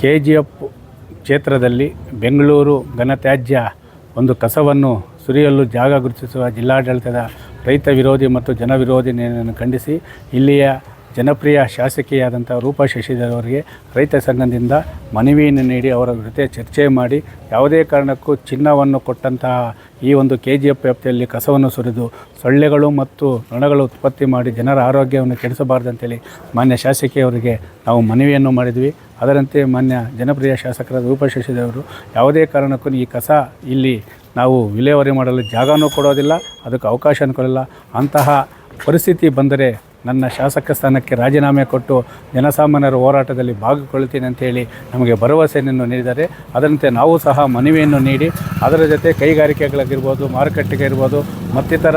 K G F ಕ್ಷೇತ್ರದಲ್ಲಿ ಬೆಂಗಳೂರು ಘನತ್ಯಾಜ್ಯ ಒಂದು ಕಸವನ್ನು ಸುರಿಯಲು ಜಾಗ ಗುರುತಿಸುವ ಜಿಲ್ಲಾಡಳಿತದ ರೈತ ವಿರೋಧಿ ಮತ್ತು ಜನವಿರೋಧಿ ನಿರ್ಣಯವನ್ನು ಖಂಡಿಸಿ, ಇಲ್ಲಿಯ ಜನಪ್ರಿಯ ಶಾಸಕಿಯಾದಂಥ ರೂಪಾ ಶಶಿಧರ್ ಅವರಿಗೆ ರೈತ ಸಂಘದಿಂದ ಮನವಿಯನ್ನು ನೀಡಿ ಅವರ ಜೊತೆ ಚರ್ಚೆ ಮಾಡಿ ಯಾವುದೇ ಕಾರಣಕ್ಕೂ ಚಿನ್ನವನ್ನು ಕೊಟ್ಟಂತಹ ಈ ಒಂದು ಕೆ ಜಿ ಎಫ್ ವ್ಯಾಪ್ತಿಯಲ್ಲಿ ಕಸವನ್ನು ಸುರಿದು ಸೊಳ್ಳೆಗಳು ಮತ್ತು ನೊಣಗಳು ಉತ್ಪತ್ತಿ ಮಾಡಿ ಜನರ ಆರೋಗ್ಯವನ್ನು ಕೆಡಿಸಬಾರ್ದಂತೇಳಿ ಮಾನ್ಯ ಶಾಸಕಿಯವರಿಗೆ ನಾವು ಮನವಿಯನ್ನು ಮಾಡಿದ್ವಿ. ಅದರಂತೆ ಮಾನ್ಯ ಜನಪ್ರಿಯ ಶಾಸಕರಾದ ರೂಪಾ ಶಶಿಧರವರು ಯಾವುದೇ ಕಾರಣಕ್ಕೂ ಈ ಕಸ ಇಲ್ಲಿ ನಾವು ವಿಲೇವಾರಿ ಮಾಡಲು ಜಾಗನೂ ಕೊಡೋದಿಲ್ಲ, ಅದಕ್ಕೆ ಅವಕಾಶನೂ ಕೊಡಲ್ಲ. ಅಂತಹ ಪರಿಸ್ಥಿತಿ ಬಂದರೆ ನನ್ನ ಶಾಸಕ ಸ್ಥಾನಕ್ಕೆ ರಾಜೀನಾಮೆ ಕೊಟ್ಟು ಜನಸಾಮಾನ್ಯರ ಹೋರಾಟದಲ್ಲಿ ಭಾಗಗೊಳ್ತೀನಿ ಅಂತೇಳಿ ನಮಗೆ ಭರವಸೆಯನ್ನು ನೀಡಿದ್ದಾರೆ. ಅದರಂತೆ ನಾವು ಸಹ ಮನವಿಯನ್ನು ನೀಡಿ ಅದರ ಜೊತೆ ಕೈಗಾರಿಕೆಗಳಾಗಿರ್ಬೋದು ಮಾರುಕಟ್ಟೆಗೆ ಇರ್ಬೋದು ಮತ್ತಿತರ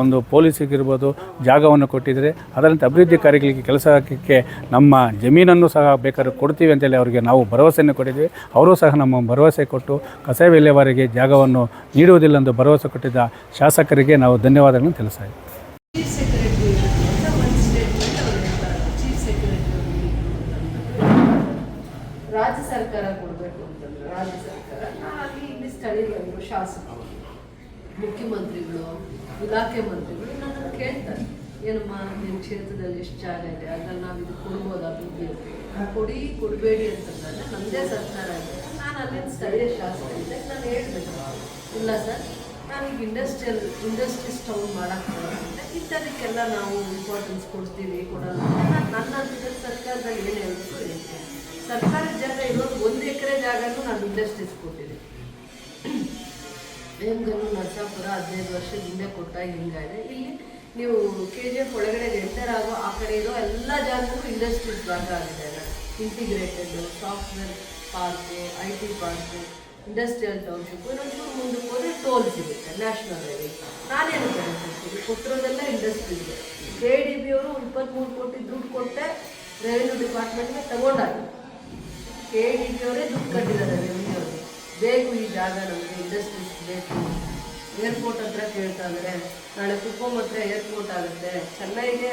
ಒಂದು ಪೊಲೀಸಿಗಿರ್ಬೋದು ಜಾಗವನ್ನು ಕೊಟ್ಟಿದರೆ ಅದರಂತೆ ಅಭಿವೃದ್ಧಿ ಕಾರ್ಯಗಳಿಗೆ ಕೆಲಸ ಹಾಕಕ್ಕೆ ನಮ್ಮ ಜಮೀನನ್ನು ಸಹ ಬೇಕಾದ್ರೆ ಕೊಡ್ತೀವಿ ಅಂತೇಳಿ ಅವರಿಗೆ ನಾವು ಭರವಸೆಯನ್ನು ಕೊಟ್ಟಿದ್ವಿ ಅವರು ಸಹ ನಮ್ಮ ಭರವಸೆ ಕೊಟ್ಟು ಕಸ ವಿಲೇವಾರಿಗೆ ಜಾಗವನ್ನು ನೀಡುವುದಿಲ್ಲ ಎಂದು ಭರವಸೆ ಕೊಟ್ಟಿದ್ದ ಶಾಸಕರಿಗೆ ನಾವು ಧನ್ಯವಾದಗಳನ್ನು ತಿಳಿಸ್ತಾ ಇದ್ದೀವಿ ಚೀಫ್ ಸೆಕ್ರೆಟರಿ ಅಂತ ಒಂದು ಸ್ಟೇಟ್ಮೆಂಟ್ ಅವ್ರು ಹೇಳ್ತಾರೆ ಚೀಫ್ ಸೆಕ್ರೆಟರಿ ರಾಜ್ಯ ಕೊಡಬೇಕು ಅಂತಂದ್ರೆ ರಾಜ್ಯ ಸರ್ಕಾರ ಹಾಗಾಗಿ ಇಲ್ಲಿ ಸ್ಥಳೀಯರು ಶಾಸಕರು ಮುಖ್ಯಮಂತ್ರಿಗಳು, ಇಲಾಖೆ ಮಂತ್ರಿಗಳು ನನ್ನನ್ನು ಕೇಳ್ತಾರೆ. ಏನಮ್ಮ ನಿಮ್ಮ ಕ್ಷೇತ್ರದಲ್ಲಿ ಎಷ್ಟು ಜಾಗ ಇದೆ? ಅದ್ರಲ್ಲಿ ನಾವು ಇದು ಕೊಡ್ಬೋದಾ ದುಡ್ಡು ಕೊಡಿ, ಕೊಡಬೇಡಿ ಅಂತಂದ್ರೆ ನಮ್ಮದೇ ಸರ್ಕಾರ ಇದೆ. ನಾನು ಅಲ್ಲಿನ ಸ್ಥಳೀಯ ಶಾಸಕ ಇದೆ ನಾನು ಹೇಳ್ಬೇಕು. ಇಲ್ಲ ಸರ್, ನಾನೀಗ ಇಂಡಸ್ಟ್ರಿಯಲ್ ಇಂಡಸ್ಟ್ರೀಸ್ ಟೌನ್ ಮಾಡೋಕ್ಕೆ ಇಂಥದಕ್ಕೆಲ್ಲ ನಾವು ಇಂಪಾರ್ಟೆನ್ಸ್ ಕೊಡ್ತೀವಿ, ಕೊಡಲ್ಲ ಜಾಗನೂ ನಾನು ಇಂಡಸ್ಟ್ರೀಸ್ ಕೊಟ್ಟಿದ್ದೀನಿ ಹೆಂಗನ್ನು ನರಸಾಪುರ ಹದಿನೈದು ಹಿಂದೆ ಕೊಟ್ಟ ಹಿಂಗಾಇದೆ ಇಲ್ಲಿ ನೀವು ಕೆ ಜಿ ಎಫ್ ಒಳಗಡೆ ಎಂಟರ್ ಆಗೋ ಆ ಕಡೆ ಇರೋ ಎಲ್ಲ ಜಾಗಕ್ಕೂ ಇಂಡಸ್ಟ್ರೀಸ್ ಭಾಗ ಆಗಿದೆ integrated software park I T park industrial township ಇನ್ನೊಂದು ಮುಂದಕ್ಕೆ ಹೋದರೆ ಟೋಲ್ ಸಿಗುತ್ತೆ ನ್ಯಾಷನಲ್ ಹೈವೇ ನಾನೇನು ಕಳಿಸ್ತೀನಿ ಕೊಟ್ಟಿರೋದೆಲ್ಲ ಇಂಡಸ್ಟ್ರಿಗೆ ಕೆ ಡಿ ಬಿ ಅವರು ಇಪ್ಪತ್ತ್ಮೂರು ಕೋಟಿ ದುಡ್ಡು ಕೊಟ್ಟೆ ರೆವೆನ್ಯೂ ಡಿಪಾರ್ಟ್ಮೆಂಟ್ಗೆ ತಗೊಂಡಾಗ. ಕೆ ಅವರೇ ದುಡ್ಡು ಕಟ್ಟಿದ್ದಾರೆ ರೆವಿನ್ಯೂ ಅವ್ರಿಗೆ ಬೇಕು ಈ ಜಾಗ ನಮಗೆ ಇಂಡಸ್ಟ್ರೀಸ್ ಬೇಕು. ಏರ್ಪೋರ್ಟ್ ಹತ್ರ ಕೇಳ್ತಾ ಇದ್ದಾರೆ ನಾಳೆ ಕುಪ್ಪಂ ಹತ್ರ ಏರ್ಪೋರ್ಟ್ ಆಗುತ್ತೆ. ಚೆನ್ನೈಗೆ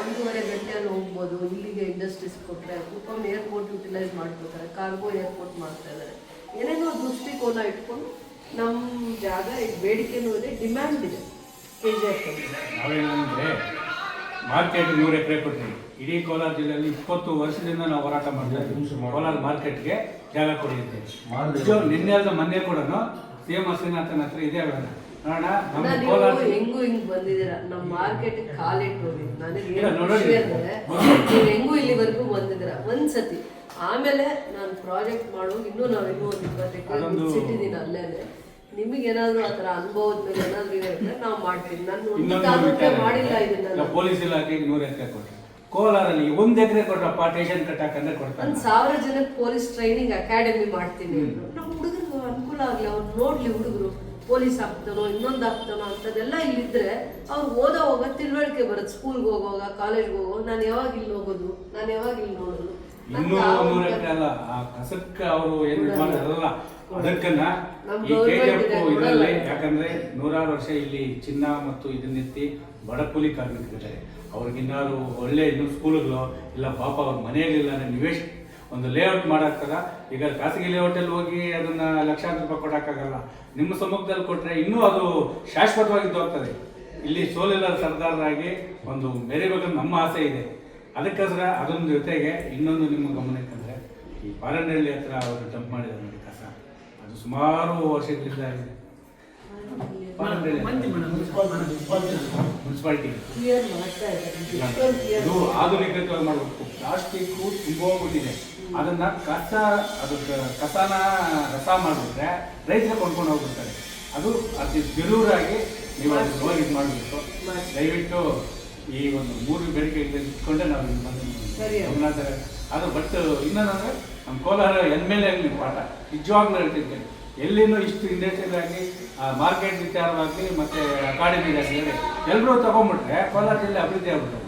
ಒಂದೂವರೆ ಗಂಟೆಯಲ್ಲಿ ಹೋಗ್ಬೋದು. ಇಲ್ಲಿಗೆ ಇಂಡಸ್ಟ್ರೀಸ್ ಕೊಟ್ಟರೆ ಕುಪ್ಪಂ ಏರ್ಪೋರ್ಟ್ ಯುಟಿಲೈಸ್ ಮಾಡ್ಕೋತಾರೆ. ಕಾರ್ಗೋ ಏರ್ಪೋರ್ಟ್ ಮಾಡ್ತಾ ಇದ್ದಾರೆ ಏನೇನೋ ದೃಷ್ಟಿಕೋನ ಇಟ್ಕೊಂಡು ನಮ್ಮ ಜಾಗ ಈಗ ಬೇಡಿಕೆನೂ ಇದೆ. ಡಿಮ್ಯಾಂಡ್ ಇದೆ ಕೆ ಜಿ ಎಫ್ ಮಾರ್ಕೆಟ್ ನೂರು ಎಕರೆ ಕೊಡ್ತೀವಿ. ಇಡೀ ಕೋಲಾರ ಜಿಲ್ಲೆಯಲ್ಲಿ ಇಪ್ಪತ್ತು ವರ್ಷದಿಂದ ನಾವು ಹೋರಾಟ ಮಾಡ್ತಾ ಇದ್ದೀವಿ. ಕೋಲಾರ ಮಾರ್ಕೆಟ್ಗೆ ಜಾಗ ಕೊಡಿದ್ದೇವೆ ನಿಜ ನಿನ್ನೆ ಅಲ್ಲ ಮೊನ್ನೆ ಕೂಡ ಸಿ ಎಂ ಶ್ರೀನಾಥನ್ ಹತ್ರ ಇದೆ ಹೇಳೋಣ. ನೋಡೋಣ ನಮ್ಮ ಕೋಲಾರ ಹೆಂಗೂ ಹಿಂಗ್ ಬಂದಿದ್ದೀರಾ? ನಮ್ಮ ಮಾರ್ಕೆಟ್ ಕಾಲಿಟ್ಟು ಹೋಗಿ ನನಗೆ ಏನು ನೋಡಿ. ನೀವು ಹೆಂಗೂ ಇಲ್ಲಿವರೆಗೂ ಬಂದಿದ್ದೀರಾ? ಒಂದ್ಸತಿ. ಆಮೇಲೆ ನಾನು ಪ್ರಾಜೆಕ್ಟ್ ಮಾಡೋ ಇನ್ನೂ ನಾವು ಇನ್ನೂ ಒಂದು ಇಪ್ಪತ್ತು ಎಕರೆ ಅದೊಂದು- ಮುಚ್ಚಿಟ್ಟಿದ್ದೀನಿ ಅಲ್ಲೇನೆ. ನಿಮಗೆ ಏನಾದ್ರು ಆ ಥರ ಅನುಭವದ ಮೇಲೆ ಏನಾದ್ರು ಇದ್ರೆ ನಾವು ಮಾಡ್ತೀವಿ. ನಾನು ಒಂದು ತಾಲೂಕೆ ಮಾಡಿಲ್ಲ ಇದನ್ನ ಇಲ್ಲ, ಪೊಲೀಸ್ ಇಲಾಖೆಗೆ ನೂರ ಎಕರೆ ಕೊಟ್ಟರು ಕೋಲಾರಲ್ಲಿ ಒಂದು ಎಕರೆ ಕೊಟ್ಟಪ್ಪ ಟೇಷನ್ ಕಟ್ಟಾಕಂದ್ರೆ ಕೊಡ್ತಾರೆ ಒಂದ್ ಸಾವಿರ ಜನಕ್ಕೆ ಪೊಲೀಸ್ ಟ್ರೈನಿಂಗ್ ಅಕಾಡೆಮಿ ಮಾಡ್ತೀನಿ. ಅಂದ್ರು. ನಮ್ಮ ಹುಡುಗರು ಅನುಕೂಲ ಆಗಲಿ ಅವ್ರು ನೋಡ್ಲಿ ಹುಡುಗರು ಪೊಲೀಸ್ ಆಗ್ತಾನೋ ಇನ್ನೊಂದು ಆಗ್ತಾನೋ ಅಂತದೆಲ್ಲ ಇಲ್ಲಿದ್ರೆ ಅವ್ರು ಓದೋ ಹೋಗೋ ತಿಳುವಳಿಕೆ ಬರುತ್ತೆ. ಸ್ಕೂಲ್ಗೆ ಹೋಗುವಾಗ ಕಾಲೇಜ್ಗೆ ಹೋಗೋ ನಾನು ಯಾವಾಗ ಇಲ್ಲಿ ಹೋಗೋದು ನಾನು ಯಾವಾಗ ಇಲ್ಲಿ ನೋಡೋದು. ಇನ್ನೂ ನೂರು ಎಕರೆ ಅಲ್ಲ ಆ ಕಸಕ್ಕೆ ಅವರು ಏನು ಮಾಡಿದಾರಲ್ಲ ಅದಕ್ಕನ್ನ ಈ ಕೆ ಜಿ ಇದರಲ್ಲಿ ಯಾಕಂದ್ರೆ ನೂರಾರು ವರ್ಷ ಇಲ್ಲಿ ಚಿನ್ನ ಮತ್ತು ಇದನ್ನೆತ್ತಿ ಬಡ ಕೂಲಿ ಕಾರ್ಮಿಕರಿದ್ದಾರೆ. ಅವ್ರಿಗಿನ್ನಾರು ಒಳ್ಳೆ ಇನ್ನು ಸ್ಕೂಲ್ಗಳು ಇಲ್ಲ ಪಾಪ ಅವ್ರ ಮನೆಯಲ್ಲಿಲ್ಲ ನಿವೇಶ್ ಒಂದು ಲೇಔಟ್ ಮಾಡಾಕ್ತದ ಈಗ ಖಾಸಗಿ ಲೇಔಟಲ್ಲಿ ಹೋಗಿ ಅದನ್ನ ಲಕ್ಷಾಂತರ ರೂಪಾಯಿ ಕೊಡೋಕ್ಕಾಗಲ್ಲ. ನಿಮ್ಮ ಸಮ್ಮುಖದಲ್ಲಿ ಕೊಟ್ಟರೆ ಇನ್ನೂ ಅದು ಶಾಶ್ವತವಾಗಿದ್ದು ಹೋಗ್ತದೆ ಇಲ್ಲಿ ಸೋಲಿಲ್ಲ ಸರ್ದಾರರಾಗಿ ಒಂದು ಮೆರಿಬೇಕಂತ ನಮ್ಮ ಆಸೆ ಇದೆ. ಅದಕ್ಕೋಸ್ಕರ ಅದೊಂದು ಜೊತೆಗೆ ಇನ್ನೊಂದು ನಿಮ್ಮ ಗಮನಕ್ಕೆ ಅಂದರೆ ಈ ಪಾರನಹಳ್ಳಿ ಹತ್ರ ಅವರು ಜಂಪ್ ಮಾಡಿದ್ದಾರೆ ಅದು ಸುಮಾರು ವರ್ಷಗಳಿಂದ ಇದೆ. ಮುನ್ಸಿಪಾಲಿಟಿ. ಇದು ಆಧುನಿಕವಾಗಿ ಮಾಡಬೇಕು. ಪ್ಲಾಸ್ಟಿಕ್ ತುಂಬ ಹೋಗ್ಬಿಟ್ಟಿದೆ ಅದನ್ನ ಕಸ ಅದು ಕಸನ ರಸ ಮಾಡಿಬಿಟ್ರೆ ರೈತರು ಕೊಂಡ್ಕೊಂಡು ಹೋಗ್ಬಿಡ್ತಾರೆ. ಅದು ಅತಿ ಜರೂರಾಗಿ ನೀವು ಅದನ್ನ ಹೋಗಿ ಇದು ಮಾಡಬೇಕು ಮಾಡಿ. ದಯವಿಟ್ಟು ಈ ಒಂದು ಮೂರು ಬೇಡಿಕೆ ಇಟ್ಕೊಂಡೆ ನಾವು ಸರಿ. ಅದು ಬಟ್ ಇನ್ನೊಂದಂದ್ರೆ ನಮ್ಮ ಕೋಲಾರ ಎನ್ ಮೇಲೆ ಆಗಲಿ ಪಾಠ. ನಿಜವಾಗ್ಲೂ ಹೇಳ್ತಿದ್ದೇನೆ ಎಲ್ಲಿನೂ ಇಷ್ಟು ಆಗಲಿ ಮಾರ್ಕೆಟ್ ವಿಚಾರವಾಗಲಿ ಮತ್ತೆ ಅಕಾಡೆಮಿ ಆಗಲಿ ಎಲ್ಲರೂ ತೊಗೊಂಬಿಟ್ರೆ ಕೋಲಾರ ಜಿಲ್ಲೆ ಅಭಿವೃದ್ಧಿ ಆಗ್ಬಿಟ್ಟು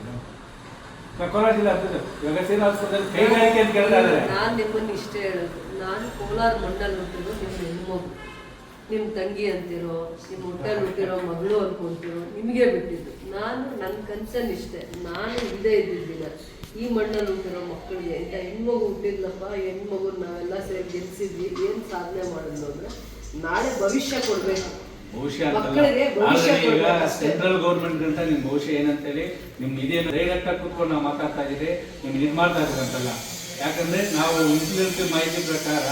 ಕೋಲಾರ ಜಿಲ್ಲೆ ಅಭಿವೃದ್ಧಿ ಇವಾಗ ಇದ್ದಾರೆ. ನಾನು ನಿಮ್ಮನ್ನು ಇಷ್ಟೇ ಹೇಳೋದು. ನಾನು ಕೋಲಾರ ಮಂಡಲ್ ಹುಟ್ಟಿರೋ ನಿಮ್ಮ ಹೆಣ್ಮಗು. ನಿಮ್ಮ ತಂಗಿ ಅಂತಿರೋ ನಿಮ್ಮ ಹೋಟೆಲ್ ಹುಟ್ಟಿರೋ ಮಗಳು ಅನ್ಕೊಂತಿರೋ ನಿಮಗೆ ಬಿಟ್ಟಿದ್ದು. ನಾನು ನನ್ನ ಕನ್ಸನ್ ಇಷ್ಟೇ. ನಾನು ಇಲ್ಲದೆ ಇದ್ದಿದ್ದಿಲ್ಲ. ಈ ಮಣ್ಣಲ್ಲಿ ಹುಟ್ಟಿರೋ ಮಕ್ಕಳಿಗೆ ಅಂತ ಹೆಣ್ಮಗು ಹುಟ್ಟಿದ್ಲಪ್ಪ ಹೆಣ್ಮಗು ನಾವೆಲ್ಲ ಸೇರಿ ಗೆಲ್ಸಿದ್ವಿ ಏನು ಸಾಧನೆ ಮಾಡಿದ್ಲು ಅಂದ್ರೆ ನಾಳೆ ಭವಿಷ್ಯ ಕೊಡ್ಬೇಕು. ಭವಿಷ್ಯ ಈಗ ಸೆಂಟ್ರಲ್ ಗೌರ್ಮೆಂಟ್ ಅಂತ ನಿಮ್ ಭವಿಷ್ಯ ಏನಂತೇಳಿ ನಿಮ್ ಇದೇನು ರೇಗಟ್ಟ ಕೂತ್ಕೊಂಡು ನಾವು ಮಾತಾಡ್ತಾ ಇದ್ದೀರಿ ನಿಮ್ಗೆ ಇದು ಮಾಡ್ತಾ ಇದ್ದೀರಿ ಅಂತಲ್ಲ. ಯಾಕಂದ್ರೆ ನಾವು ಇನ್ಫ್ಲೂಯೆನ್ಸ್ ಮಾಹಿತಿ ಪ್ರಕಾರ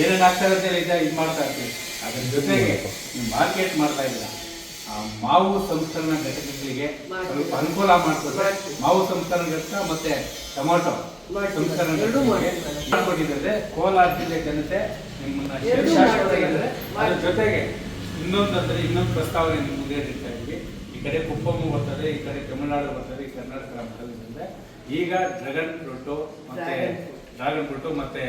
ಏನೇನು ಆಗ್ತಾ ಇರುತ್ತೆ ಇದು ಮಾಡ್ತಾ ಇರ್ತೀವಿ ಅದ್ರ ಜೊತೆಗೆ ನೀವು ಮಾರ್ಕೆಟ್ ಮಾಡ್ತಾ ಇಲ್ಲ. ಮಾವು ಸಂಸ್ಕರಣ ಘಟಕಗಳಿಗೆ ಸ್ವಲ್ಪ ಅನುಕೂಲ ಮಾಡ್ಕೊಟ್ರೆ ಮಾವು ಸಂಸ್ಕರಣ ಘಟಕ ಮತ್ತೆ ಟೊಮಾಟೊ ಸಂಸ್ಕರಣ ಮಾಡ್ತೀವಿ. ಕೋಲಾರ ಜಿಲ್ಲೆ ಜನತೆ ನಿಮ್ಮನ್ನ. ಅದ್ರ ಜೊತೆಗೆ ಇನ್ನೊಂದು ಅಂದ್ರೆ ಇನ್ನೊಂದು ಪ್ರಸ್ತಾವನೆ ನಿಮ್ಮ ಮುಂದೆ ಇಡ್ತಾ ಇದ್ವಿ ಈ ಕಡೆ ಕುಪ್ಪಮ್ಮ ಬರ್ತದೆ ಈ ಕಡೆ ತಮಿಳುನಾಡು ಬರ್ತದೆ ಈ ಕರ್ನಾಟಕ ಬರ್ತದೆ ಈಗ ಡ್ರ್ಯಾಗನ್ ಫ್ರೂಟು ಮತ್ತೆ ಫ್ರೂಟು ಮತ್ತೆ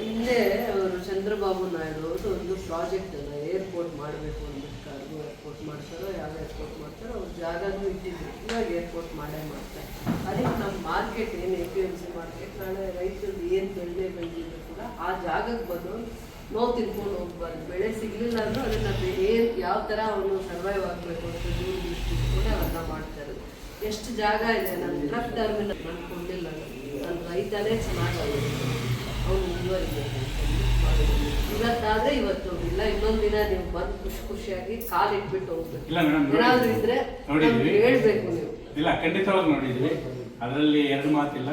ಹಿಂದೆ ಅವರು ಚಂದ್ರಬಾಬು ನಾಯ್ಡು ಅವರು ಒಂದು ಪ್ರಾಜೆಕ್ಟ್ ಅದ ಏರ್ಪೋರ್ಟ್ ಮಾಡಬೇಕು ಅಂದ್ಬಿಟ್ಟು ಏರ್ಪೋರ್ಟ್ ಮಾಡ್ತಾರೋ ಯಾವ ಏರ್ಪೋರ್ಟ್ ಮಾಡ್ತಾರೋ ಅವ್ರ ಜಾಗನೂ ಇಟ್ಟಿದ್ರು. ಇವಾಗ ಏರ್ಪೋರ್ಟ್ ಮಾಡೇ ಮಾಡ್ತಾರೆ ಅದಕ್ಕೆ ನಮ್ಮ ಮಾರ್ಕೆಟ್ ಏನು A P M C market ನಾಳೆ ರೈತರದ್ದು ಏನು ಬೆಳೆ ಬೆಳೆದಿದ್ರು ಕೂಡ ಆ ಜಾಗಕ್ಕೆ ಬಂದು ನೋವು ತಿನ್ಕೊಂಡು ಹೋಗ್ಬಾರ್ದು. ಬೆಳೆ ಸಿಗ್ಲಿಲ್ಲ ಅಂದ್ರೆ ಅದನ್ನ ಏನು ಯಾವ ಥರ ಅವನು ಸರ್ವೈವ್ ಆಗಬೇಕು ಅಂತ ದೂರ ದೃಷ್ಟಿ ಕೂಡ ಅವೆಲ್ಲ ಮಾಡ್ತಾರೆ ಎಷ್ಟು ಜಾಗ ಇದೆ ನನ್ನ ಟ್ರಕ್ ಟರ್ಮಿನಲ್ ನಾನು ಕೊಡಲಿಲ್ಲ ನನ್ನ ರೈತನೇ ಚೆನ್ನಾಗಿ ಅವನು ಮುಂದುವರಿಬೇಕು ಇವತ್ತಾದ್ರೆ ಇವತ್ತು ಇಲ್ಲ ಇನ್ನೊಂದು ದಿನ ನೀವು ಬಂದು ಖುಷಿ ಖುಷಿಯಾಗಿ ಕಾಲು ಇಟ್ಬಿಟ್ಟು ಹೋಗ್ಬೇಕು. ಇಲ್ಲ ಮೇಡಮ್ ಏನಾದ್ರೂ ಇದ್ರೆ ಹೇಳ್ಬೇಕು ನೀವು. ಇಲ್ಲ ಖಂಡಿತವಾಗಿ ನೋಡಿದ್ವಿ. ಅದರಲ್ಲಿ ಎರಡು ಮಾತಿಲ್ಲ.